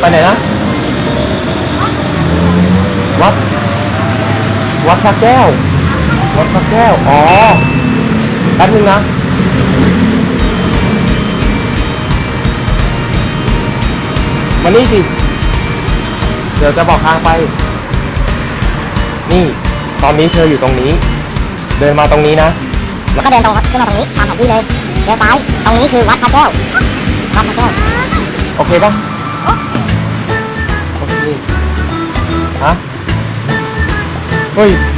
ไปไหนนะ วัด วัดพระแก้ว วัดพระแก้ว อ๋อ แป๊บนึงนะมานี่สิ เดี๋ยวจะบอกทางไป นี่ ตอนนี้เธออยู่ตรงนี้ เดินมาตรงนี้นะแล้วก็เดินตรงขึ้นมาตรงนี้ตามแผนที่เลยเลี้ยวซ้าย ตรงนี้คือวัดพระแก้ว วัดพระแก้ว โอเคปะ 啊？喂。